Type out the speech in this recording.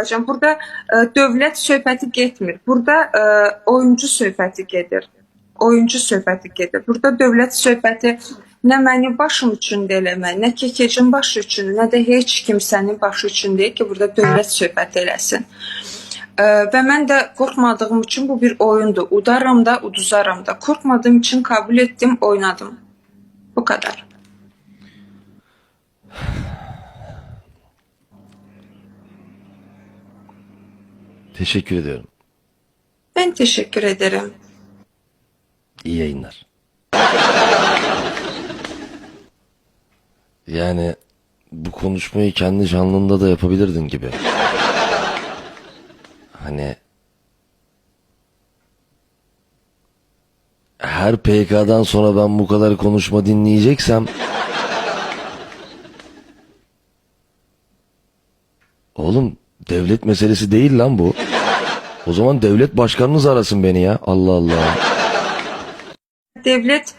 Hocam burada e, dövlət söhbəti getmir. Burada e, oyuncu söhbəti gedir. Oyuncu söhbəti gedir. Burada dövlət söhbəti nə mənim başım üçün də eləmək, nə kekecin başı üçün, nə də heç kimsənin başı üçün deyil ki, burada dövlət söhbət eləsin. E, və mən də qorxmadığım üçün bu bir oyundur. Udaram da, uduzaram da. Qorxmadığım üçün kabul etdim, oynadım. Bu kadar. Teşekkür ediyorum. Ben teşekkür ederim. İyi yayınlar. Yani bu konuşmayı kendi canlında da yapabilirdin gibi. Hani her PK'dan sonra ben bu kadar konuşma dinleyeceksem Oğlum devlet meselesi değil lan bu. O zaman devlet başkanınız arasın beni ya. Allah Allah. Devlet